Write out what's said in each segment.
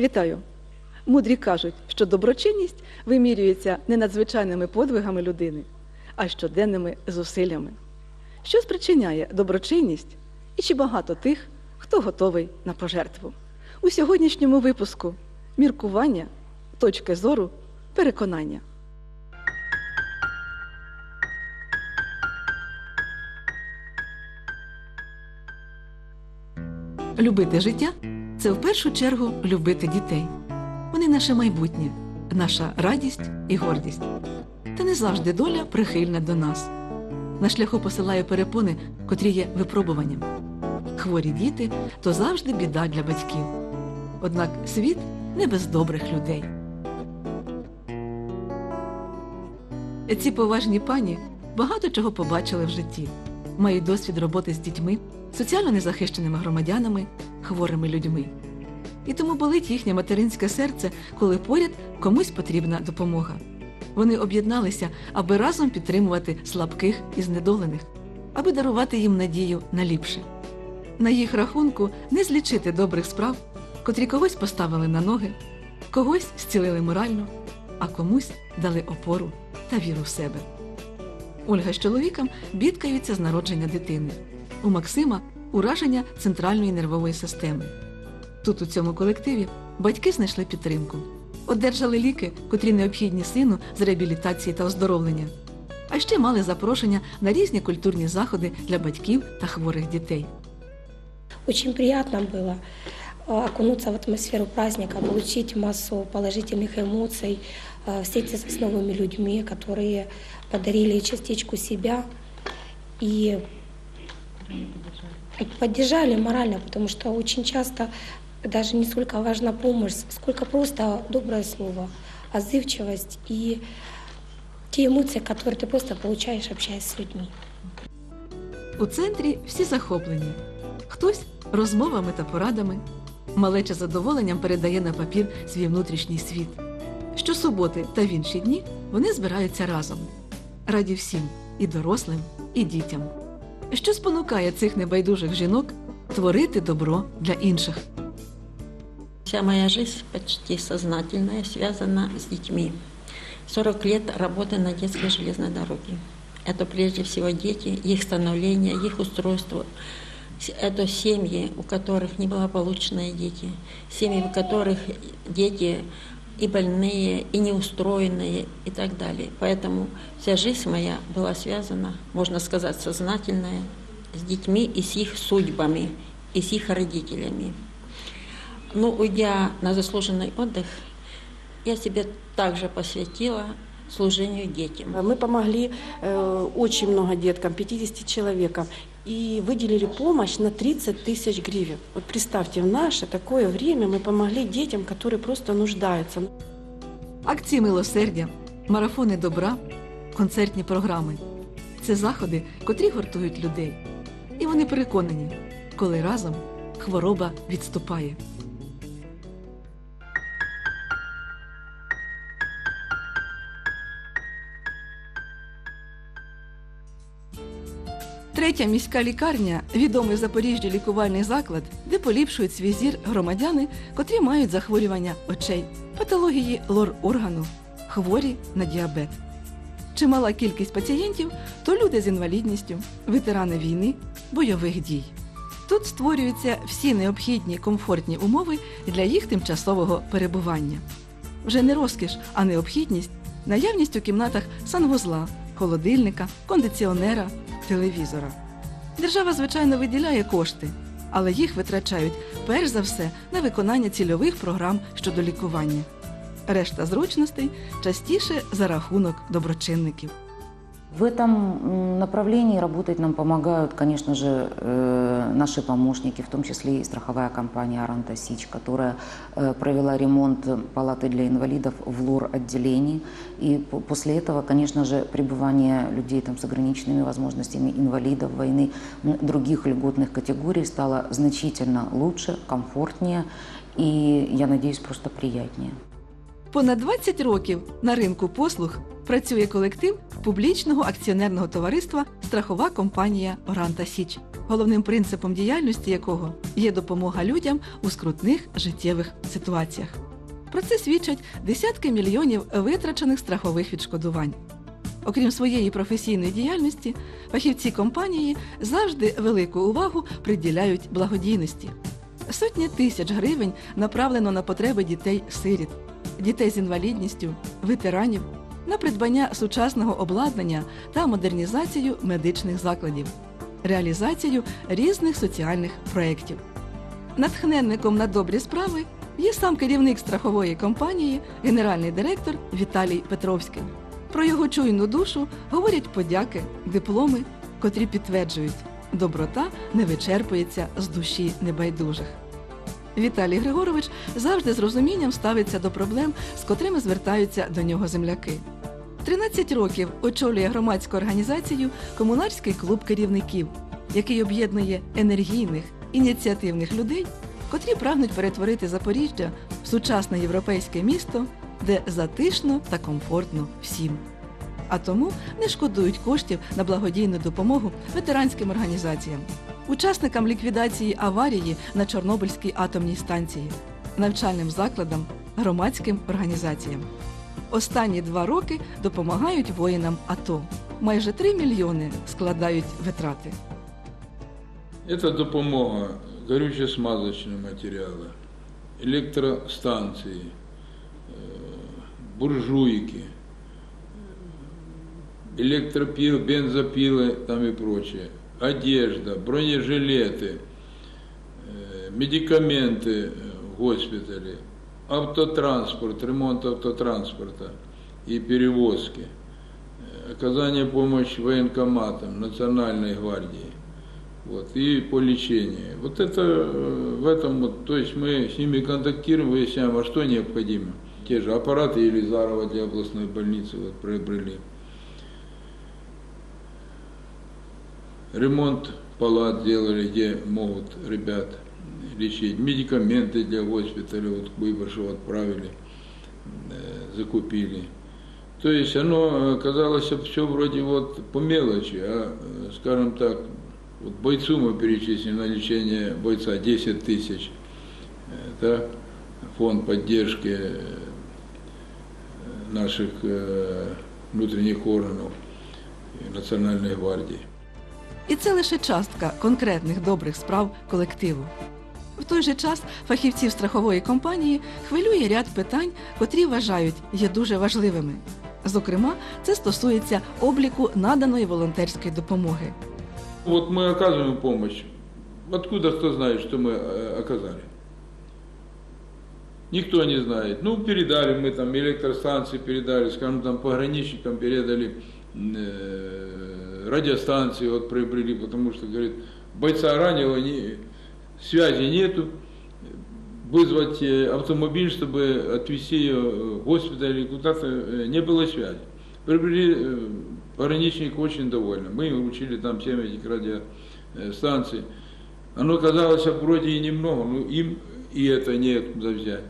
Вітаю! Мудрі кажуть, що доброчинність вимірюється не надзвичайними подвигами людини, а щоденними зусиллями. Що спричиняє доброчинність і чи багато тих, хто готовий на пожертву? У сьогоднішньому випуску міркування, точки зору, переконання. Любити життя це в першу чергу любити дітей. Вони наше майбутнє, наша радість і гордість. Та не завжди доля прихильна до нас. На шляху посилає перепони, котрі є випробуванням. Хворі діти то завжди біда для батьків. Однак світ не без добрих людей. Ці поважні пані багато чого побачили в житті, мають досвід роботи з дітьми, соціально незахищеними громадянами, хворими людьми. І тому болить їхнє материнське серце, коли поряд комусь потрібна допомога. Вони об'єдналися, аби разом підтримувати слабких і знедолених, аби дарувати їм надію на ліпше. На їх рахунку не злічити добрих справ, котрі когось поставили на ноги, когось зцілили морально, а комусь дали опору та віру в себе. Ольга з чоловіком бідкаються з народження дитини. У Максима ураження центральної нервової системи. Тут, у цьому колективі, батьки знайшли підтримку, одержали ліки, котрі необхідні сину з реабілітації та оздоровлення, а ще мали запрошення на різні культурні заходи для батьків та хворих дітей. Очень приятно было э, окунуться в атмосферу праздника, получить массу положительных эмоций, э, встретиться с новыми людьми, которые подарили частичку себя и поддержали морально, потому что очень часто даже не сколько важна помощь, сколько просто доброе слово, отзывчивость и те эмоции, которые ты просто получаешь, общаясь с людьми. У центрі всі захоплені. Хтось розмовами та порадами, малеча задоволенням передає на папір свій внутрішній світ. Щосуботи та в інші дні вони збираються разом. Раді всім і дорослим, і дітям. Що спонукає цих небайдужих жінок творити добро для інших? Вся моя жизнь почти сознательная связана с детьми. 40 лет работы на детской железной дороге. Это прежде всего дети, их становление, их устройство. С- Это семьи, у которых неблагополучные дети, семьи, у которых дети и больные, и неустроенные, и так далее. Поэтому вся жизнь моя была связана, можно сказать, сознательная, с детьми и с их судьбами, и с их родителями. Ну, уйдя на заслуженный отдых, я себе также посвятила служению детям. Мы помогли э, очень много деткам, 50 человекам, и выделили помощь на 30 тысяч гривен. Вот представьте, в наше такое время мы помогли детям, которые просто нуждаются. Акції милосердя, марафони добра, концертні програми це заходи, котрі гуртують людей. І вони переконані, коли разом хвороба відступає. Третя міська лікарня відомий в Запоріжжі лікувальний заклад, де поліпшують свій зір громадяни, котрі мають захворювання очей, патології лор-органу, хворі на діабет. Чимала кількість пацієнтів то люди з інвалідністю, ветерани війни, бойових дій. Тут створюються всі необхідні комфортні умови для їх тимчасового перебування. Вже не розкіш, а необхідність наявність у кімнатах санвузла, холодильника, кондиціонера, телевізора. Держава, звичайно, виділяє кошти, але їх витрачають перш за все на виконання цільових програм щодо лікування. Решта зручностей частіше за рахунок доброчинників. В этом направлении работать нам помогают, конечно же, э, наши помощники, в том числе и страховая компания «Аранта Сич», которая э, провела ремонт палаты для инвалидов в ЛОР-отделении. И по- после этого, конечно же, пребывание людей там, с ограниченными возможностями, инвалидов, войны, других льготных категорий стало значительно лучше, комфортнее и, я надеюсь, просто приятнее. Понад 20 років на ринку послуг працює колектив публічного акціонерного товариства Страхова компанія Оранта Січ, головним принципом діяльності якого є допомога людям у скрутних життєвих ситуаціях. Про це свідчать десятки мільйонів витрачених страхових відшкодувань. Окрім своєї професійної діяльності, фахівці компанії завжди велику увагу приділяють благодійності. Сотні тисяч гривень направлено на потреби дітей-сиріт, дітей з інвалідністю, ветеранів, на придбання сучасного обладнання та модернізацію медичних закладів, реалізацію різних соціальних проєктів. Натхненником на добрі справи є сам керівник страхової компанії, генеральний директор Віталій Петровський. Про його чуйну душу говорять подяки, дипломи, котрі підтверджують, доброта не вичерпується з душі небайдужих. Віталій Григорович завжди з розумінням ставиться до проблем, з котрими звертаються до нього земляки. 13 років очолює громадську організацію Комунарський клуб керівників, який об'єднує енергійних, ініціативних людей, котрі прагнуть перетворити Запоріжжя в сучасне європейське місто, де затишно та комфортно всім. А тому не шкодують коштів на благодійну допомогу ветеранським організаціям, учасникам ліквідації аварії на Чорнобильській атомній станції, навчальним закладам, громадським організаціям. Останні два роки допомагають воїнам АТО. Майже 3 мільйони складають витрати. Это допомога горюче-смазочні матеріали, електростанції, е, буржуйки, електропил, бензопилы там и прочее, одежда, бронежилеты, э, медикаменты э, в госпитале, автотранспорт, ремонт автотранспорта и перевозки, э, оказание помощи военкоматам, Национальной гвардии, вот, и по лечению. Вот это в этом вот, то есть мы с ними контактируем, выясняем, а что необходимо. Те же аппараты Елизарова для областной больницы вот, приобрели. Ремонт палат сделали, где могут ребят лечить. Медикаменты для госпиталя, вот Куйбышев отправили, э, закупили. То есть оно э, казалось все вроде вот по мелочи, а, э, скажем так, вот бойцу мы перечислили на лечение бойца 10 тысяч, да, фонд поддержки наших внутренних органов Национальной гвардии. І це лише частка конкретних добрих справ колективу. В той же час фахівців страхової компанії хвилює ряд питань, котрі вважають є дуже важливими. Зокрема, це стосується обліку наданої волонтерської допомоги. Вот мы оказываем помощь. Откуда кто знает, что мы э, оказали? Никто не знает. Ну, передали мы там электростанции, передали, скажем, там пограничникам передали э, радиостанции, вот приобрели, потому что, говорит, бойца ранило, не, связи нету, вызвать э, автомобиль, чтобы отвезти ее в госпиталь или куда-то, э, не было связи. Приобрели, э, пограничник очень довольны. Мы учили там 7 этих радиостанций. Оно казалось вроде и немного, но им и это некуда взять.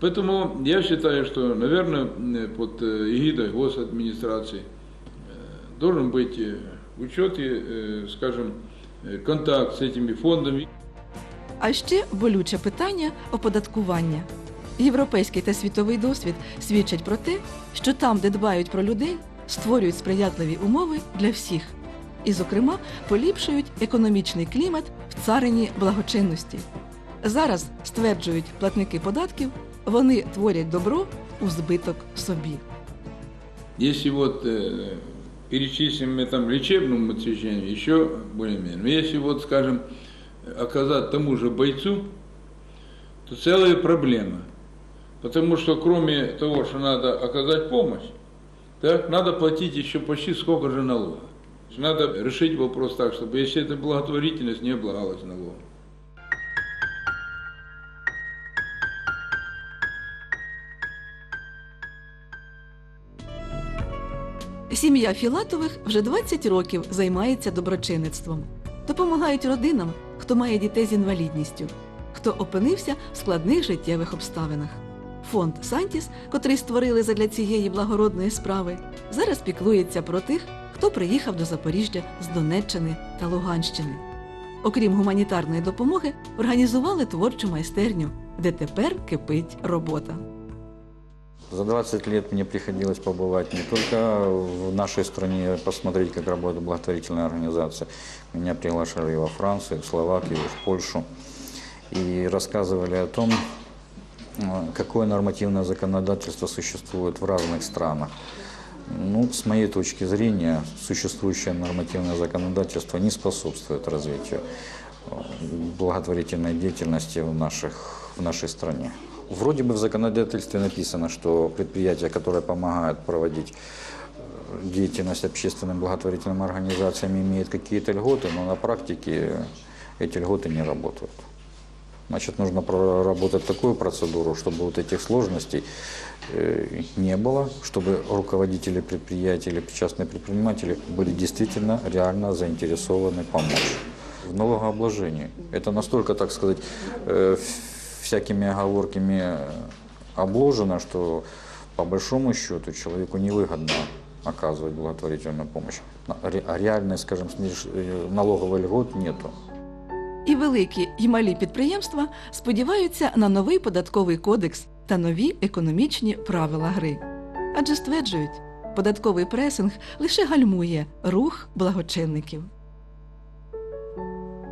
Поэтому я считаю, что, наверное, э, под э, эгидой госадминистрации э, должен быть э, учет и, э, скажем, э, контакт с этими фондами. А ще болюче питання оподаткування. Європейський та світовий досвід свідчать про те, що там, де дбають про людей, створюють сприятливі умови для всіх, і, зокрема, поліпшують економічний клімат в царині благочинності. Зараз стверджують платники податків, вони творять добро у збиток собі. Если вот э, перечислим мы там лечебному учреждению, еще более-менее. Но если вот, скажем, оказать тому же бойцу, то целая проблема. Потому что кроме того, что надо оказать помощь, так, надо платить еще почти сколько же налогов. Надо решить вопрос так, чтобы если это благотворительность, не облагалась налогом. Сім'я Філатових вже 20 років займається доброчинництвом. Допомагають родинам, хто має дітей з інвалідністю, хто опинився в складних життєвих обставинах. Фонд Сантіс, котрий створили задля цієї благородної справи, зараз піклується про тих, хто приїхав до Запоріжжя з Донеччини та Луганщини. Окрім гуманітарної допомоги, організували творчу майстерню, де тепер кипить робота. За 20 лет мне приходилось побывать не только в нашей стране, посмотреть, как работает благотворительная организация. Меня приглашали и во Францию, и в Словакию, и в Польшу. И рассказывали о том, э, какое нормативное законодательство существует в разных странах. Ну, с моей точки зрения, существующее нормативное законодательство не способствует развитию э, благотворительной деятельности в, наших, в нашей стране. Вроде бы в законодательстве написано, что предприятия, которые помогают проводить э, деятельность общественным благотворительным организациям, имеют какие-то льготы, но на практике эти льготы не работают. Значит, нужно проработать такую процедуру, чтобы вот этих сложностей э, не было, чтобы руководители предприятий или частные предприниматели были действительно реально заинтересованы помочь. В налогообложении это настолько, так сказать, э, всякими оговорками обложено, что по большому счету человеку невыгодно оказывать благотворительную помощь. А ре- А реальной, скажем, сниж- э, налоговой льгот нету. І великі, і малі підприємства сподіваються на новий податковий кодекс та нові економічні правила гри. Адже стверджують, податковий пресинг лише гальмує рух благочинників.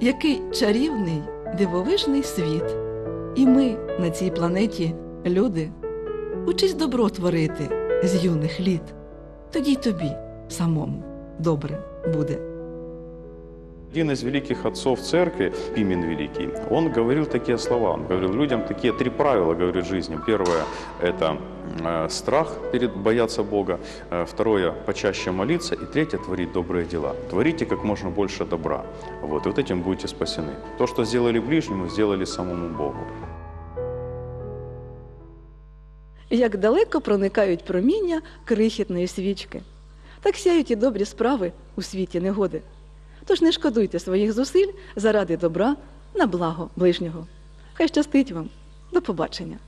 Який чарівний, дивовижний світ! І ми на цій планеті, люди, учись добро творити з юних літ. Тоді й тобі самому добре буде. Один из великих отцов церкви, Пимен Великий, он говорил такие слова. Он говорил людям такие три правила, говорит, жизни. Первое – это э, страх перед бояться Бога. Э, Второе – почаще молиться. И третье – творить добрые дела. Творите как можно больше добра. Вот, и вот этим будете спасены. То, что сделали ближнему, сделали самому Богу. як далеко проникають проміння крихітної свічки. Так сяють і добрі справи у світі негоди. Тож не шкодуйте своїх зусиль заради добра на благо ближнього. Хай щастить вам. До побачення!